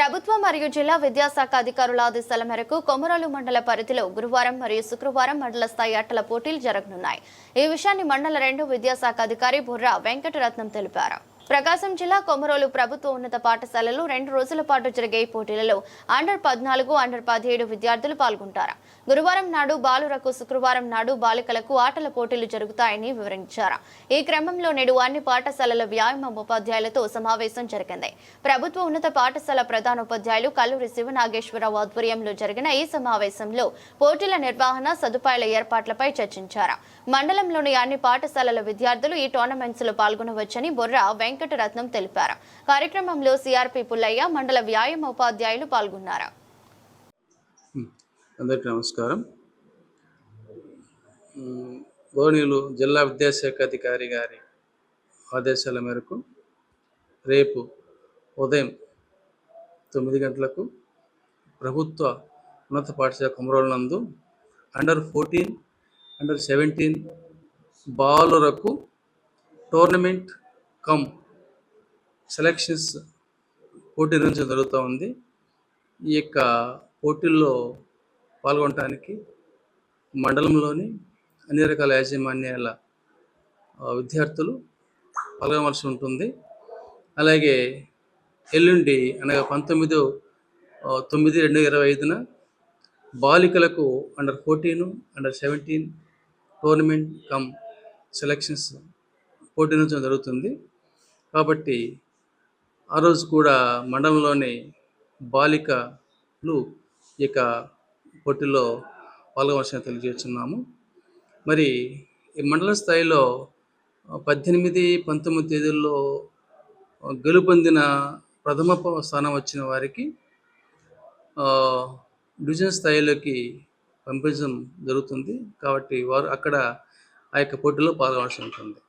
ప్రభుత్వం మరియు జిల్లా విద్యాశాఖ అధికారుల ఆదేశాల మేరకు కొమరలు మండల పరిధిలో గురువారం మరియు శుక్రవారం మండల స్థాయి ఆటల పోటీలు జరగనున్నాయి. ఈ విషయాన్ని మండల రెండు విద్యాశాఖ అధికారి బుర్రా వెంకటరత్నం తెలిపారు. ప్రకాశం జిల్లా కొమరోలు ప్రభుత్వ ఉన్నత పాఠశాలలో రెండు రోజుల పాటు జరిగే పోటీలలో అండర్ పద్నాలుగు అండర్ పదిహేడు విద్యార్థులు పాల్గొంటారు. గురువారం నాడు బాలురకు శుక్రవారం నాడు బాలికలకు ఆటల పోటీలు జరుగుతాయని వివరించారు. ఈ క్రమంలో నేడు అన్ని పాఠశాలల వ్యాయామ ఉపాధ్యాయులతో సమావేశం జరిగింది. ప్రభుత్వ ఉన్నత పాఠశాల ప్రధానోపాధ్యాయులు కల్లూరి శివనాగేశ్వరరావు ఆధ్వర్యంలో జరిగిన ఈ సమావేశంలో పోటీల నిర్వహణ సదుపాయాల ఏర్పాట్లపై చర్చించారు. మండలంలోని అన్ని పాఠశాలల విద్యార్థులు ఈ టోర్నమెంట్స్లో పాల్గొనవచ్చని బొర్రా వెంకటరత్నం తెలిపారు. కార్యక్రమంలో సిఆర్పి పుల్లయ్య మండల వ్యాయామ ఉపాధ్యాయులు పాల్గొన్నారు. అందరికీ నమస్కారం. మ్, జిల్లా విద్యాశాఖ అధికారి గారి ఆదేశాల మేరకు రేపు ఉదయం తొమ్మిది గంటలకు ప్రభుత్వ ఉన్నత పాఠశాల కుమరోల నందు అండర్ ఫోర్టీన్ అండర్ సెవెంటీన్ బాలురకు టోర్నమెంట్ కమ్ సెలక్షన్స్ పోటీ నుంచి జరుగుతూ ఉంది. ఈ యొక్క పోటీల్లో పాల్గొనడానికి మండలంలోని అన్ని రకాల యాజమాన్యాల విద్యార్థులు పాల్గొనవలసి ఉంటుంది. అలాగే ఎల్లుండి అనగా పంతొమ్మిదో తొమ్మిది రెండు ఇరవై ఐదున బాలికలకు under fourteen under seventeen tournament cum selections పోటీ నుంచి జరుగుతుంది. కాబట్టి ఆ రోజు కూడా మండలంలోని బాలికలు ఈ యొక్క పోటీలో పాల్గొవలసిన తెలియజేస్తున్నాము. మరి ఈ మండల స్థాయిలో పద్దెనిమిది పంతొమ్మిది తేదీల్లో గెలుపొందిన ప్రథమ స్థానం వచ్చిన వారికి డివిజన్ స్థాయిలోకి పంపించడం జరుగుతుంది. కాబట్టి వారు అక్కడ ఆ యొక్క పోటీలో పాల్గొనాల్సి ఉంటుంది.